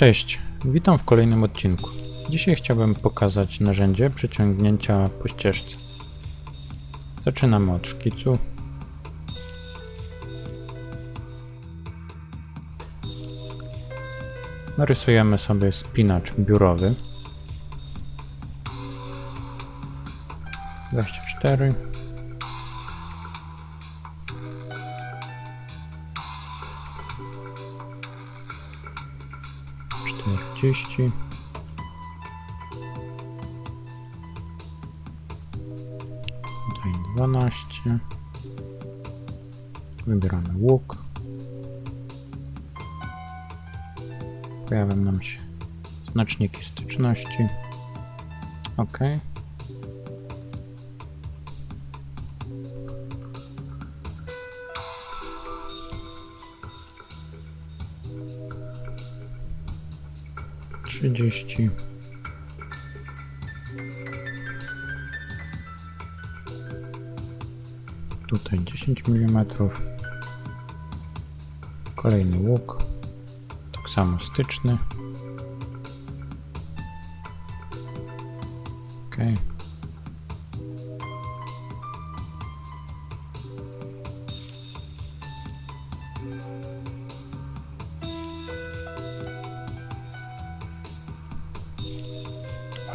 Cześć, witam w kolejnym odcinku. Dzisiaj chciałbym pokazać narzędzie przeciągnięcia po ścieżce. Zaczynamy od szkicu. Narysujemy sobie spinacz biurowy. 24 czterdzieści. Tutaj dwanaście. Wybieramy łuk. Pojawią nam się znaczniki styczności. OK. trzydzieści. Tutaj dziesięć milimetrów. Kolejny łuk, tak samo styczny. Okay.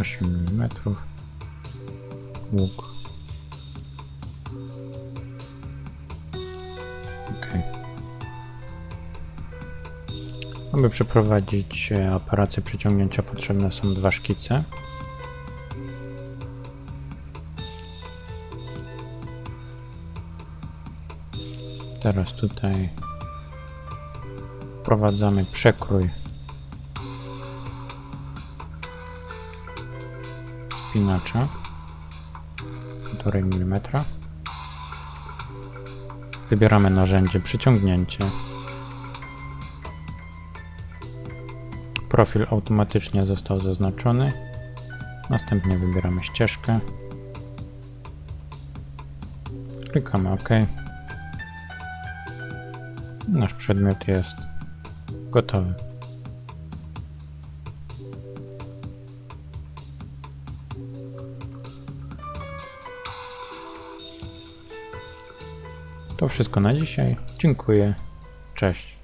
8 mm. Łuk. Ok. Aby przeprowadzić e, operację przeciągnięcia potrzebne są dwa szkice. Teraz tutaj wprowadzamy przekrój spinacza 1,5 mm. Wybieramy narzędzie przyciągnięcie. Profil automatycznie został zaznaczony. Następnie wybieramy ścieżkę. Klikamy OK. Nasz przedmiot jest gotowy. To wszystko na dzisiaj. Dziękuję. Cześć.